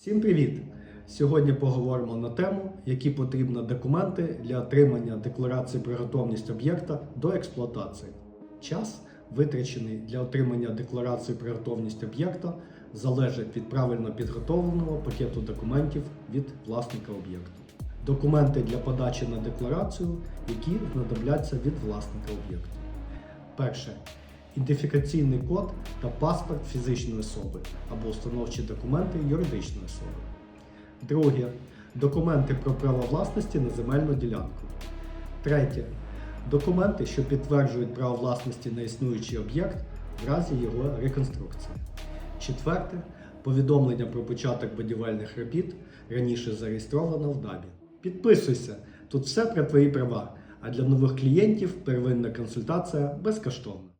Всім привіт! Сьогодні поговоримо на тему, які потрібні документи для отримання декларації про готовність об'єкта до експлуатації. Час, витрачений для отримання декларації про готовність об'єкта, залежить від правильно підготовленого пакету документів від власника об'єкту. Документи для подачі на декларацію, які знадобляться від власника об'єкту. Перше. Ідентифікаційний код та паспорт фізичної особи або установчі документи юридичної особи. Друге. Документи про право власності на земельну ділянку. Третє. Документи, що підтверджують право власності на існуючий об'єкт в разі його реконструкції. Четверте. Повідомлення про початок будівельних робіт раніше зареєстровано в ДАБі. Підписуйся, тут все про твої права. А для нових клієнтів первинна консультація безкоштовна.